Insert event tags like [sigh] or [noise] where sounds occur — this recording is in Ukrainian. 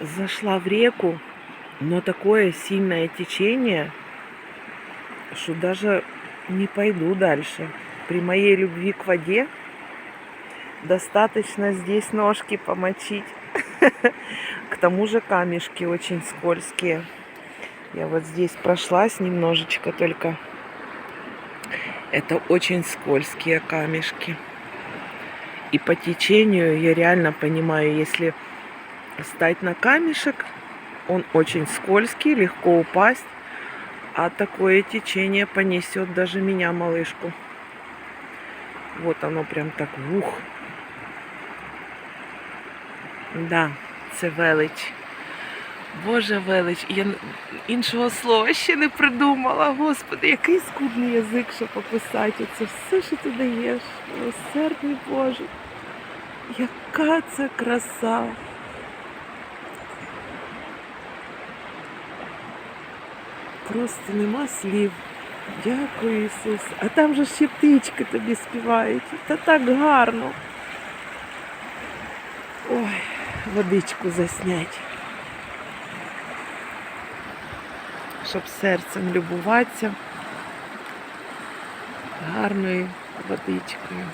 Зашла в реку, но такое сильное течение, что даже не пойду дальше. При моей любви к воде достаточно здесь ножки помочить. [laughs] К тому же камешки очень скользкие. Я вот здесь прошлась немножечко только. Это очень скользкие камешки. И по течению я реально понимаю, если стать на камешек, он очень скользкий, легко упасть. А такое течение понесет даже меня, малышку. Вот оно прям так вух. Да, це велич. Боже велич. Я іншого слова ще не придумала. Господи, який скудний язик, щоб описати. Це все, що ти даєш. Милосердний Боже. Яка це краса. Просто нема слів. Дякую, Ісус. А там же ще птички тобі співають. Та так гарно. Ой, водичку заснять. Щоб серцем любуватися гарною водичкою.